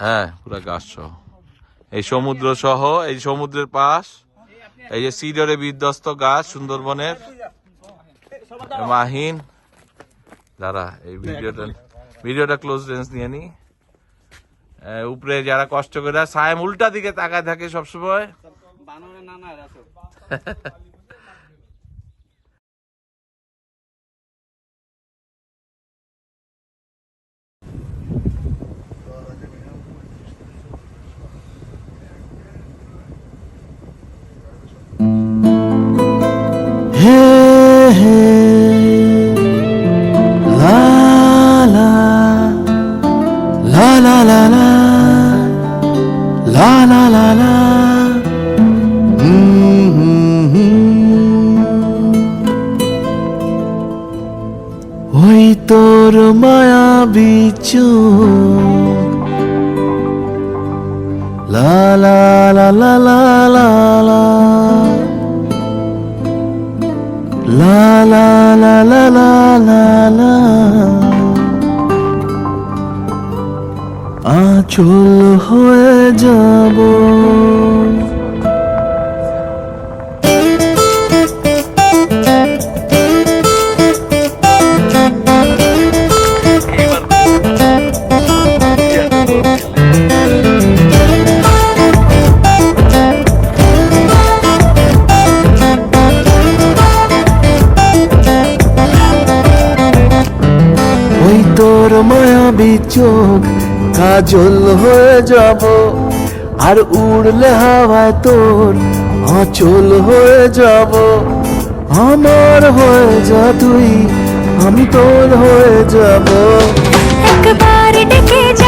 হ্যাঁ পুরো গাছ সহ। এই সমুদ্র সহ এই সমুদ্রের পাশ এই যে সিডরে বিধ্বস্ত গাছ সুন্দরবনের। মাহিন দাঁড়া এই ভিডিওটা ভিডিওটা ক্লোজ রেঞ্জ নিয়ে নি। উপরে যারা কষ্ট করে সায়েম উল্টা দিকে তাকায় থাকে সবসময়। বানরের নানা বিচু লা লা লা লা লা লা লা La la la la la la la আচল হয়ে যাব তোর মায়াবী চোখ কাজল হয়ে যাব, আর উড়লে হাওয়ায় তোর অচল হয়ে যাব। আমার হয়ে যা তুই, আমি তোর হয়ে যাব। একবার ডেকে যা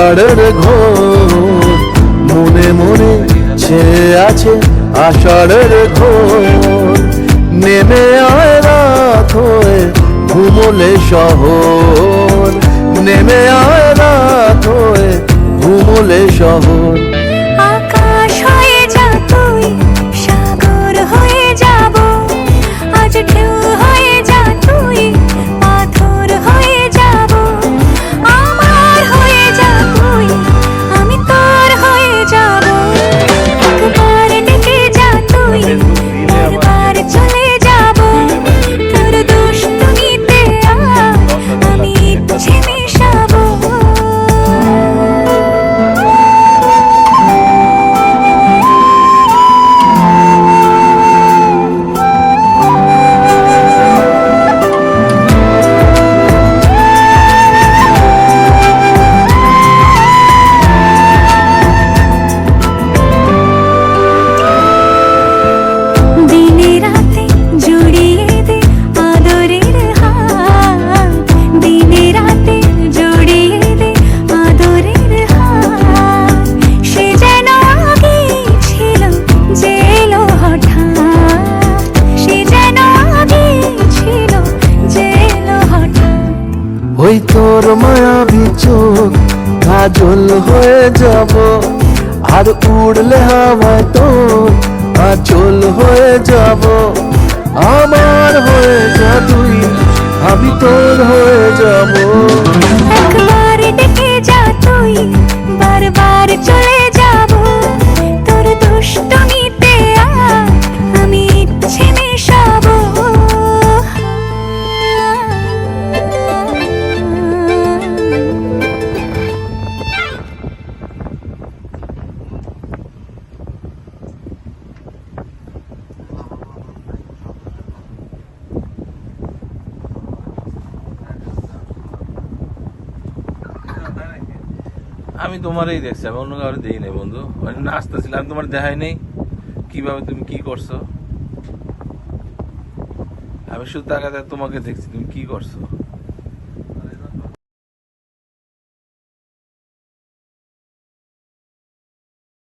আষাঢ়ের ঘোর, মনে মনে ছেয়ে আছে আষাঢ়ের ঘোর। নেমে আয় রাত হয়ে ঘুমলে শহর। নেমে আয় রাত হয়ে ঘুমলে শহর। ওই তোর মায়াবী চোখ কাজল হয়ে যাব, আর উড়লে হাওয়ায় তোর আচল হয়ে যাব। আমার হয়ে যা তুই আমি তোর হয়ে যাব। আমি তোমারই দেখছি, আমি অন্য কারও দেই নাই, বন্ধু। নাচতেছিলাম আমি তোমার দেখাই নেই। কীভাবে তুমি কি করছ? আমি শুধু তাকাতে তোমাকে দেখছি, তুমি কি করছ?